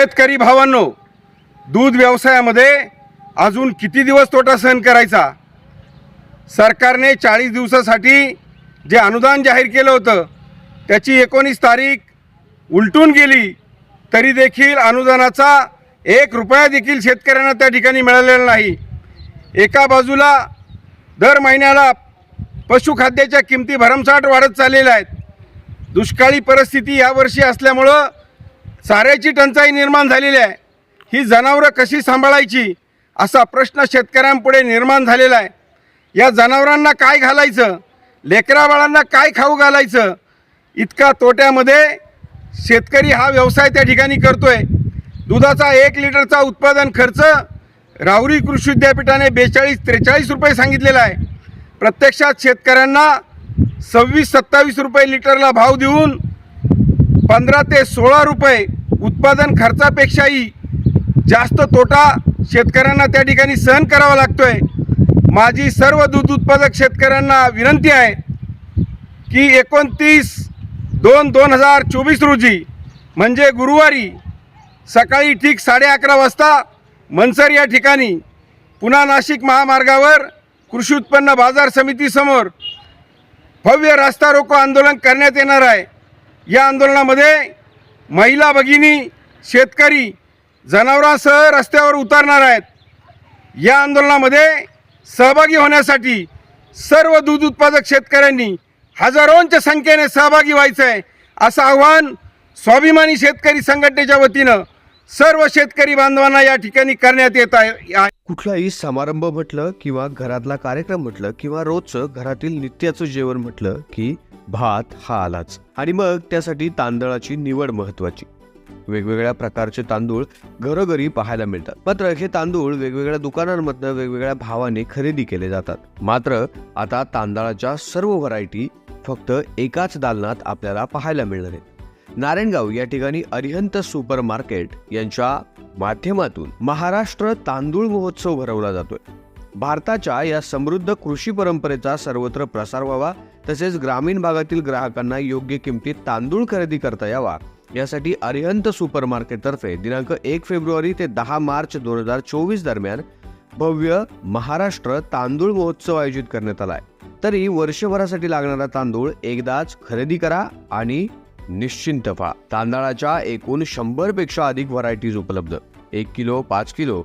शेतकरी भावांनो दूध व्यवसायामध्ये अजून किती दिवस तोटा सहन करायचा? सरकारने चाळीस दिवसासाठी जे अनुदान जाहीर केलं होतं त्याची एकोणीस तारीख उलटून गेली तरी देखील अनुदानाचा एक रुपया देखील शेतकऱ्यांना त्या ठिकाणी मिळालेला नाही. एका बाजूला दर महिन्याला पशुखाद्याच्या किमती भरमसाठ वाढत चाललेल्या आहेत. दुष्काळी परिस्थिती यावर्षी असल्यामुळं चाऱ्याची टंचाई निर्माण झालेली आहे. ही जनावरं कशी सांभाळायची असा प्रश्न शेतकऱ्यांपुढे निर्माण झालेला आहे. या जनावरांना काय घालायचं? लेकराबाळांना काय खाऊ घालायचं? इतका तोट्यामध्ये शेतकरी हा व्यवसाय त्या ठिकाणी करतोय. दुधाचा एक लिटरचा उत्पादन खर्च राहुरी कृषी विद्यापीठाने बेचाळीस त्रेचाळीस रुपये सांगितलेला आहे. प्रत्यक्षात शेतकऱ्यांना सव्वीस सत्तावीस रुपये लिटरला भाव देऊन पंधरा ते सोळा रुपये उत्पादन खर्चापेक्षाही जास्त तोटा शेतकऱ्यांना त्या ठिकाणी सहन करावा लागतोय. माझी सर्व दूध उत्पादक शेतकऱ्यांना विनंती आहे की एकोणतीस दोन दोन हजार चोवीस रोजी म्हणजे गुरुवारी सकाळी ठीक साडे अकरा वाजता मनसर या ठिकाणी पुन्हा नाशिक महामार्गावर कृषी उत्पन्न बाजार समितीसमोर भव्य रास्ता रोको आंदोलन करण्यात येणार आहे. या आंदोलनामध्ये महिला भगिनी शेतकरी जनावरांसह रस्त्यावर उतरणार आहेत. या आंदोलनामध्ये सहभागी होण्यासाठी सर्व दूध उत्पादक शेतकऱ्यांनी हजारोंच्या संख्येने सहभागी व्हायचं आहे असं आव्हान स्वाभिमानी शेतकरी संघटनेच्या वतीनं सर्व शेतकरी बांधवांना या ठिकाणी करण्यात येत आहे. कुठलाही समारंभ म्हटलं किंवा घरातला कार्यक्रम म्हटलं किंवा रोजचं घरातील नित्याचं जेवण म्हटलं की भात हा आलाच. आणि मग त्यासाठी तांदळाची निवड महत्वाची वेगवेगळ्या प्रकारचे तांदूळ घरोघरी पाहायला मिळतात. मात्र हे तांदूळ वेगवेगळ्या दुकानांमधनं वेगवेगळ्या भावाने खरेदी केले जातात. मात्र आता तांदळाच्या सर्व व्हरायटी फक्त एकाच दालनात आपल्याला पाहायला मिळणार आहेत. नारायणगाव या ठिकाणी अरिहंत सुपर मार्केट यांच्या माध्यमातून महाराष्ट्र तांदूळ महोत्सव भरवला जातोय. भारताच्या या समृद्ध कृषी परंपरेचा सर्वत्र प्रसार व्हावा तसेच ग्रामीण भागातील ग्राहकांना योग्य किमतीत तांदूळ खरेदी करता यावा. यासाठी अरिहंत सुपर मार्केटतर्फे दिनांक एक फेब्रुवारी ते दहा मार्च दोन हजार चोवीस दरम्यान भव्य महाराष्ट्र तांदूळ महोत्सव आयोजित करण्यात आला आहे तरी वर्षभरासाठी लागणारा तांदूळ एकदाच खरेदी करा आणि निश्चिंत व्हा. तांदळाच्या एकूण शंभरपेक्षा अधिक व्हरायटीज उपलब्ध. एक किलो पाच किलो